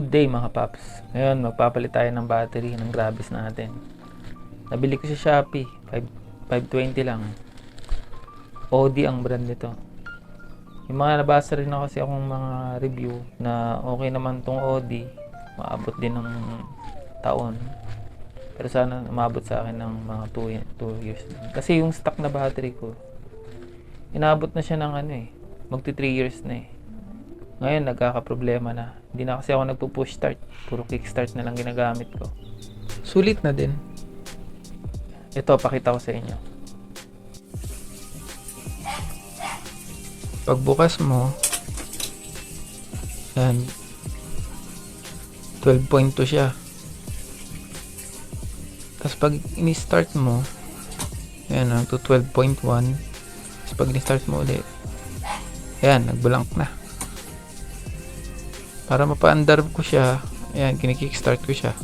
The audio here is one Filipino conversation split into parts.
day mga paps. Ngayon, magpapalit tayo ng battery ng Gravis natin. Nabili ko sa Shopee. 5, 520 lang. OD ang brand nito. Yung mga nabasa rin na kasi akong mga review na okay naman tong OD. Maabot din ng taon. Pero sana umabot sa akin ng mga 2 years. Kasi yung stock na battery ko, inabot na siya ng ano eh. Magti 3 years na eh. Ngayon, nagkakaproblema na. Hindi na kasi ako nagpo-push start. Puro kickstart na lang ginagamit ko. Sulit na din. Ito, pakita ko sa inyo. Pagbukas mo, yan, 12.2 siya. Tapos pag ini-start mo, yan, ang to 12.1. Tapos pag ini-start mo ulit, yan, nag-blank na. Para mapa-under ko siya, ayan, kinikickstart ko siya.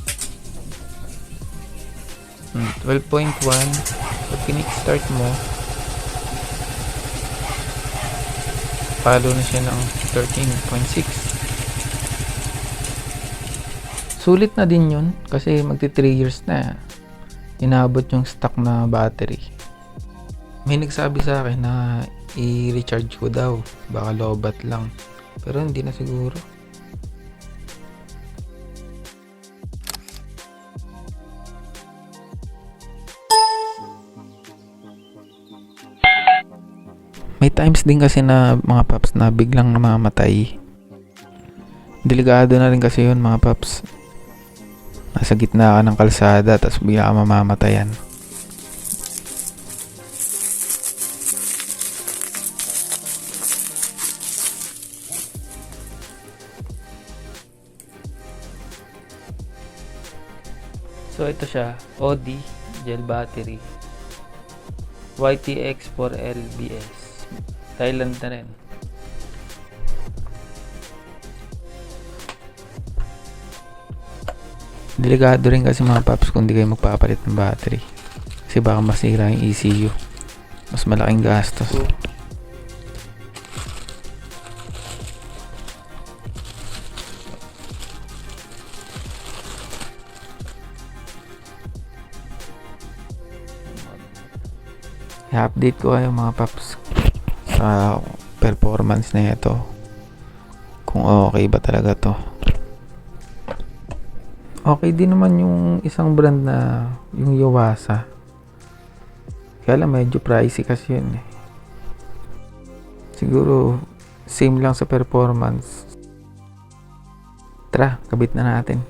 Hmm, 12.1. Pag kinickstart mo, palo na siya ng 13.6. Sulit na din yun kasi magti 3 years na inabot yung stock na battery. May nagsabi sa akin na i-recharge ko daw. Baka lobat lang. Pero hindi na siguro. May times din kasi na mga paps na biglang namamatay. Delikado na rin kasi yun mga paps. Nasa gitna ka ng kalsada tapos bigla ka mamamatayan. So ito siya, OD gel battery. YTX 4LBS. Thailand na rin. Delikado rin kasi mga paps kung di kayo magpapalit ng battery. Kasi baka masira yung ECU. Mas malaking gastos. I-update ko kayo mga paps sa performance na ito. Kung okay ba talaga to. Okay din naman yung isang brand na yung Yuwasa. Kaya lang medyo pricey kasi yun eh. Siguro same lang sa performance. Tara, kabit na natin.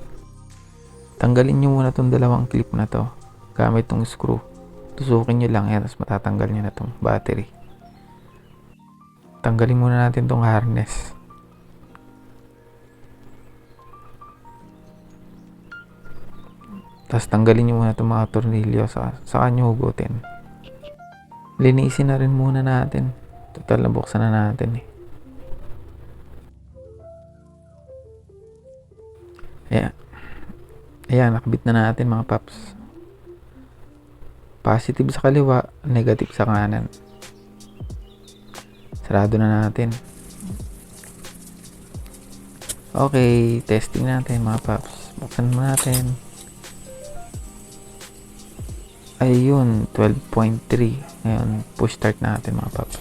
Tanggalin nyo muna tong dalawang clip na to gamit tong screw. Tusukin nyo lang yan tapos matatanggal nyo na tong battery. Tanggalin muna natin tong harness. Tapos tanggalin nyo muna itong mga tornilyo sa saka nyo hugutin. Linisin na rin muna natin. Total nabuksan na natin eh. Ayan. Ayan, nakabit na natin mga paps. Positive sa kaliwa, negative sa kanan. Sarado na natin. Okay, testing natin mga paps. Buksan mo natin. Ayun, 12.3. Ngayon, push start natin mga paps.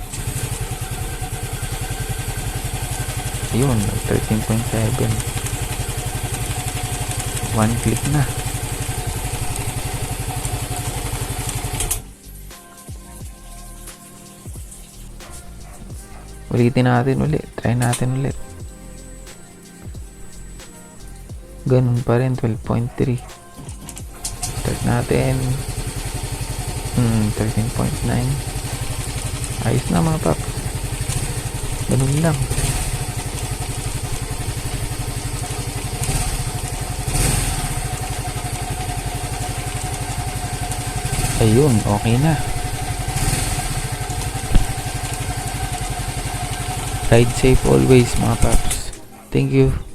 Ayun, 13.7. One click na. Ulitin natin ulit. Try natin ulit. Ganun pa rin, 12.3. Start natin. Hmm, 13.9. Ayos na mga paps. Ganun lang. Ayun, okay na. Ride safe always mga paps. Thank you.